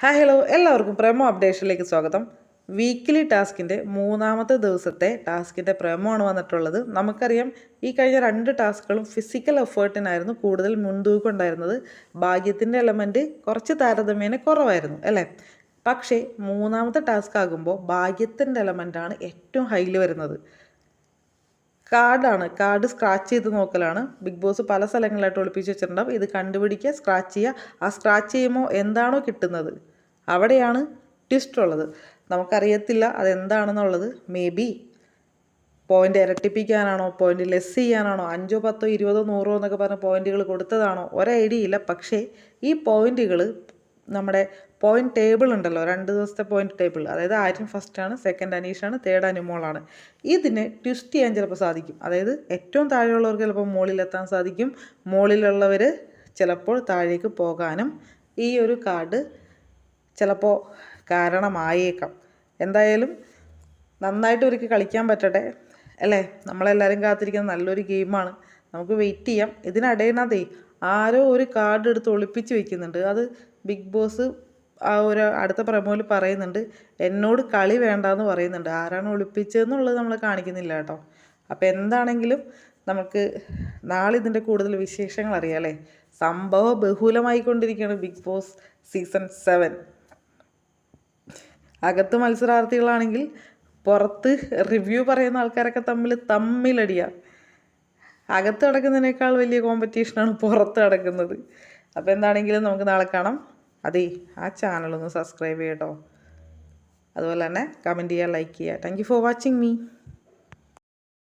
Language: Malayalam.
Hi hello. എല്ലാവർക്കും പ്രേമോ അപ്ഡേഷനിലേക്ക് സ്വാഗതം. വീക്കിലി ടാസ്കിന്റെ മൂന്നാമത്തെ ദിവസത്തെ ടാസ്കിന്റെ പ്രേമമാണ് വന്നിട്ടുള്ളത്. നമുക്കറിയാം ഈ കഴിഞ്ഞ രണ്ട് ടാസ്കുകളും ഫിസിക്കൽ എഫേർട്ടിനായിരുന്നു കൂടുതൽ മുൻതൂക്കം ഉണ്ടായിരുന്നത് ഭാഗ്യത്തിന്റെ എലമെന്റ് കുറച്ച് താരതമ്യേന കുറവായിരുന്നു അല്ലേ? പക്ഷേ മൂന്നാമത്തെ ടാസ്ക് ആകുമ്പോൾ ഭാഗ്യത്തിന്റെ എലമെന്റാണ് ഏറ്റവും ഹൈയിൽ വരുന്നത്. കാർഡാണ് കാർഡ് സ്ക്രാച്ച് ചെയ്ത് നോക്കലാണ്. ബിഗ് ബോസ് പല സ്ഥലങ്ങളിലായിട്ട് ഒളിപ്പിച്ച് വെച്ചിട്ടുണ്ടാവും. ഇത് കണ്ടുപിടിക്കുക സ്ക്രാച്ച് ചെയ്യുക. ആ സ്ക്രാച്ച് ചെയ്യുമ്പോൾ എന്താണോ കിട്ടുന്നത്? അവിടെയാണ് ട്വിസ്റ്റ് ഉള്ളത്. നമുക്കറിയത്തില്ല അതെന്താണെന്നുള്ളത്. മേ ബി പോയിന്റ് ഇരട്ടിപ്പിക്കാനാണോ പോയിന്റ് ലെസ് ചെയ്യാനാണോ അഞ്ചോ പത്തോ ഇരുപതോ നൂറോ എന്നൊക്കെ പറഞ്ഞ പോയിന്റുകൾ കൊടുത്തതാണോ? ഒരു ഐഡിയ ഇല്ല പക്ഷേ ഈ പോയിന്റുകൾ നമ്മുടെ പോയിന്റ് ടേബിൾ ഉണ്ടല്ലോ രണ്ട് ദിവസത്തെ പോയിന്റ് ടേബിൾ അതായത് ആര്യം ഫസ്റ്റാണ് സെക്കൻഡ് അനീഷാണ് തേർഡ് അനുമോളാണ് ഇതിനെ ട്വിസ്റ്റ് ചെയ്യാൻ ചിലപ്പോൾ സാധിക്കും. അതായത് ഏറ്റവും താഴെയുള്ളവർക്ക് ചിലപ്പോൾ മുകളിലെത്താൻ സാധിക്കും. മുകളിലുള്ളവർ ചിലപ്പോൾ താഴേക്ക് പോകാനും ഈ ഒരു കാർഡ് ചിലപ്പോൾ കാരണമായേക്കാം. എന്തായാലും നന്നായിട്ട് ഒരുക്കി കളിക്കാൻ പറ്റട്ടെ. അല്ലേ? നമ്മളെല്ലാവരും കാത്തിരിക്കുന്ന നല്ലൊരു ഗെയിമാണ്. നമുക്ക് വെയിറ്റ് ചെയ്യാം. ഇതിനിടയിനകത്ത് ആരോ ഒരു കാർഡ് എടുത്ത് ഒളിപ്പിച്ച് വെക്കുന്നുണ്ട്. അത് ബിഗ് ബോസ് ആ ഒരു അടുത്ത പ്രമോയിൽ പറയുന്നുണ്ട്. എന്നോട് കളി വേണ്ടാന്ന് പറയുന്നുണ്ട്. ആരാണ് ഒളിപ്പിച്ചതെന്നുള്ളത് നമ്മൾ കാണിക്കുന്നില്ല കേട്ടോ. അപ്പോൾ എന്താണെങ്കിലും നമുക്ക് നാളെ ഇതിന്റെ കൂടുതൽ വിശേഷങ്ങൾ അറിയാം അല്ലേ? സംഭവ ബഹുലമായിക്കൊണ്ടിരിക്കുകയാണ് ബിഗ് ബോസ് സീസൺ സെവൻ. അകത്ത് മത്സരാർത്ഥികളാണെങ്കിൽ പുറത്ത് റിവ്യൂ പറയുന്ന ആൾക്കാരൊക്കെ തമ്മിൽ തമ്മിലടിയ. അകത്ത് കിടക്കുന്നതിനേക്കാൾ വലിയ കോമ്പറ്റീഷനാണ് പുറത്ത് നടക്കുന്നത്. അപ്പോൾ എന്താണെങ്കിലും നമുക്ക് നാളെ കാണാം. അതേ ആ ചാനലൊന്ന് സബ്സ്ക്രൈബ് ചെയ്യട്ടോ അതുപോലെ തന്നെ കമന്റ് ചെയ്യുക ലൈക്ക് ചെയ്യുക thank you for watching me